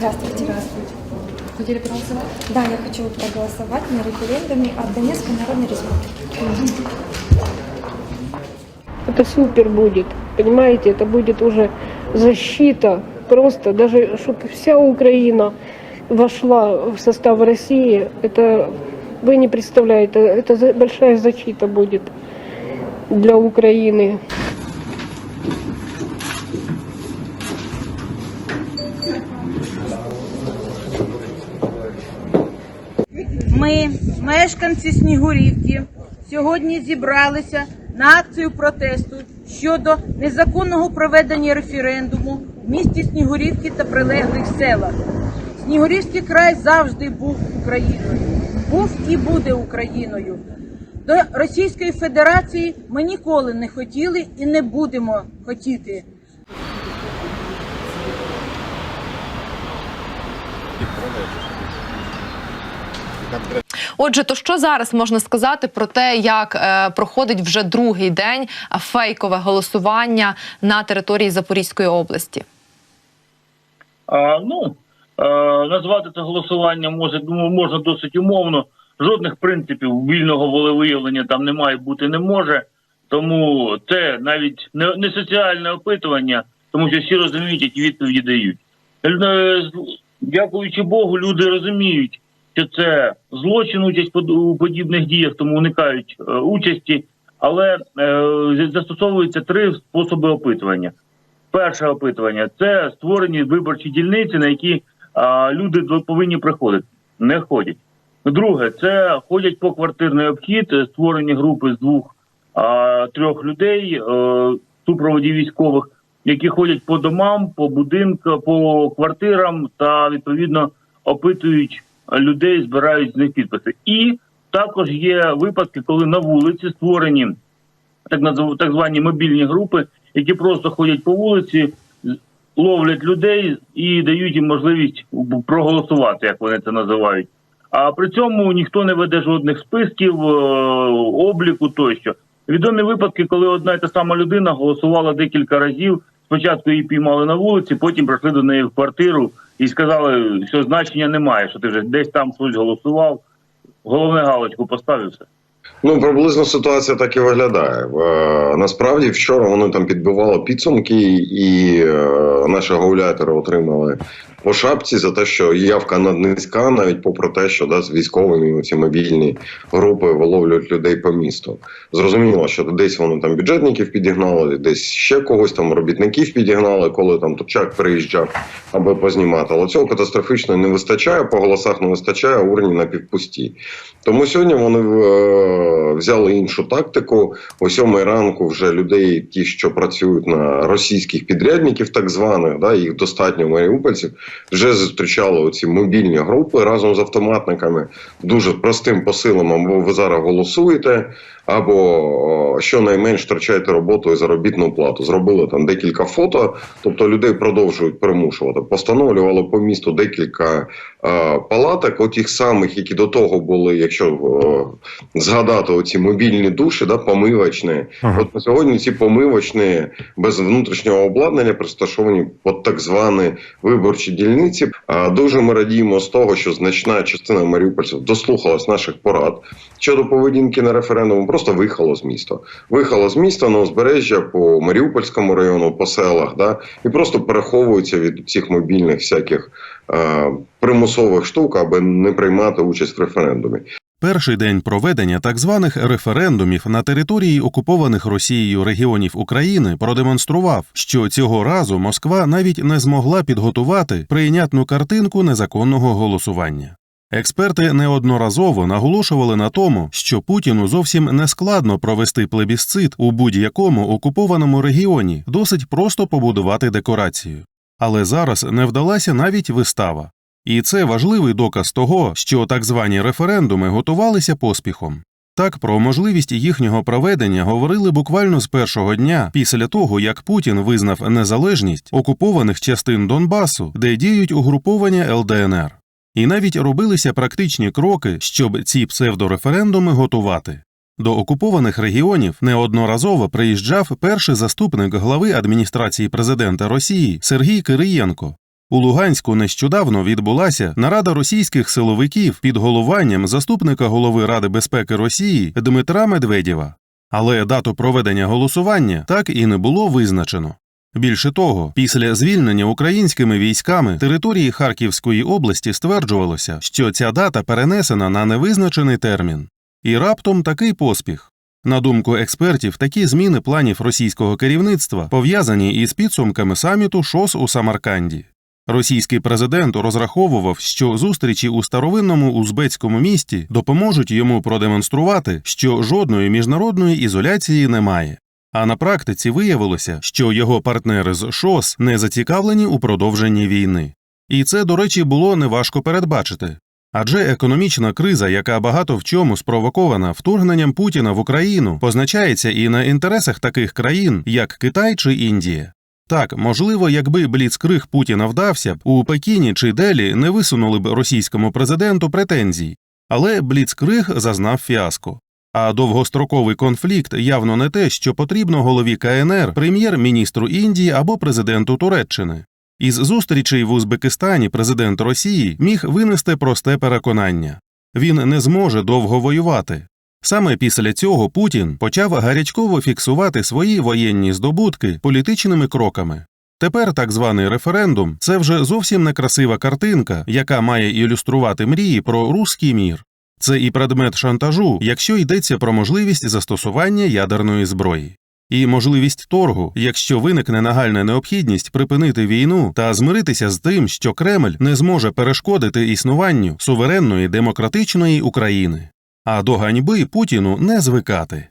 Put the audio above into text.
Здравствуйте. Здравствуйте. Хотели проголосовать? Да, я хочу проголосовать на референдуме о Донецкой Народной Республике. Это супер будет. Понимаете, это будет уже защита. Просто даже, чтобы вся Украина вошла в состав России, это вы не представляете, это большая защита будет для Украины. Ми, мешканці Снігурівки, сьогодні зібралися на акцію протесту щодо незаконного проведення референдуму в місті Снігурівки та прилеглих селах. Снігурівський край завжди був Україною, був і буде Україною. До Російської Федерації ми ніколи не хотіли і не будемо хотіти. Отже, то що зараз можна сказати про те, як е, проходить вже другий день фейкове голосування на території Запорізької області? А, ну, е, назвати це голосування може, можна досить умовно. Жодних принципів вільного волевиявлення там немає бути не може. Тому це навіть не, не соціальне опитування, тому що всі розуміють, які відповіді дають. Е, Дякуючи Богу, люди розуміють, що це злочин участь у подібних діях, тому уникають е, участі, але е, застосовуються три способи опитування. Перше опитування це створені виборчі дільниці, на які люди повинні приходити. Не ходять. Друге, це ходять по квартирний обхід, е, створені групи з двох а, трьох людей, супроводі військових, які ходять по домам, по будинкам, по квартирам та відповідно опитують людей, збирають з них підписи. І також є випадки, коли на вулиці створені так так звані мобільні групи, які просто ходять по вулиці, ловлять людей і дають їм можливість проголосувати, як вони це називають. А при цьому ніхто не веде жодних списків, е, обліку тощо. Відомі випадки, коли одна і та сама людина голосувала декілька разів. Спочатку її піймали на вулиці, потім прийшли до неї в квартиру і сказали, що значення немає, що ти вже десь там щось голосував. Головне галочку поставив все. Ну, приблизно ситуація так і виглядає. Е, насправді, вчора вони там підбивали підсумки, і е, наші гауляйтери отримали по шапці за те, що явка наднизька, навіть попри те, що да, з військовими ці мобільні групи виловлюють людей по місту. Зрозуміло, що десь вони там бюджетників підігнали, десь ще когось там робітників підігнали, коли там Турчак приїжджав, аби познімати. Але цього катастрофічно не вистачає, по голосах не вистачає, а урні напівпусті. Тому сьогодні вони е, взяли іншу тактику. О сьомій ранку вже людей, ті, що працюють на російських підрядників, так званих, да, їх достатньо маріупольців, вже зустрічали оці мобільні групи разом з автоматниками. Дуже простим посилом, або ви зараз голосуєте, або щонайменш втрачаєте роботу і заробітну плату. Зробили там декілька фото, тобто людей продовжують примушувати. Постановлювали по місту декілька е, палаток, отих самих, які до того були, якщо е, згадати оці мобільні душі, да, помивочні. От на сьогодні ці помивочні без внутрішнього обладнання розташовані під так звані виборчі дільниці. А дуже ми радіємо з того, що значна частина маріупольців дослухалась наших порад щодо поведінки на референдуму, просто виїхало з міста. Виїхало з міста на узбережжя по Маріупольському району, по селах, да, і просто переховуються від цих мобільних всяких е, примусових штук, аби не приймати участь в референдумі. Перший день проведення так званих референдумів на території окупованих Росією регіонів України продемонстрував, що цього разу Москва навіть не змогла підготувати прийнятну картинку незаконного голосування. Експерти неодноразово наголошували на тому, що Путіну зовсім не складно провести плебісцит у будь-якому окупованому регіоні, досить просто побудувати декорацію. Але зараз не вдалася навіть вистава. І це важливий доказ того, що так звані референдуми готувалися поспіхом. Так про можливість їхнього проведення говорили буквально з першого дня після того, як Путін визнав незалежність окупованих частин Донбасу, де діють угруповання ЛДНР. І навіть робилися практичні кроки, щоб ці псевдореферендуми готувати. До окупованих регіонів неодноразово приїжджав перший заступник глави адміністрації президента Росії Сергій Кириєнко. У Луганську нещодавно відбулася нарада російських силовиків під головуванням заступника голови Ради безпеки Росії Дмитра Медведєва. Але дату проведення голосування так і не було визначено. Більше того, після звільнення українськими військами території Харківської області стверджувалося, що ця дата перенесена на невизначений термін. І раптом такий поспіх. На думку експертів, такі зміни планів російського керівництва пов'язані із підсумками саміту ШОС у Самарканді. Російський президент розраховував, що зустрічі у старовинному узбецькому місті допоможуть йому продемонструвати, що жодної міжнародної ізоляції немає. А на практиці виявилося, що його партнери з ШОС не зацікавлені у продовженні війни. І це, до речі, було неважко передбачити. Адже економічна криза, яка багато в чому спровокована вторгненням Путіна в Україну, позначається і на інтересах таких країн, як Китай чи Індія. Так, можливо, якби бліцкриг Путіна вдався б, у Пекіні чи Делі не висунули б російському президенту претензій, але бліцкриг зазнав фіаско. А довгостроковий конфлікт явно не те, що потрібно голові КНР, прем'єр-міністру Індії або президенту Туреччини. Із зустрічей в Узбекистані президент Росії міг винести просте переконання він не зможе довго воювати. Саме після цього Путін почав гарячково фіксувати свої воєнні здобутки політичними кроками. Тепер так званий референдум це вже зовсім некрасива картинка, яка має ілюструвати мрії про руський мір. Це і предмет шантажу, якщо йдеться про можливість застосування ядерної зброї. І можливість торгу, якщо виникне нагальна необхідність припинити війну та змиритися з тим, що Кремль не зможе перешкодити існуванню суверенної демократичної України. А до ганьби Путіну не звикати.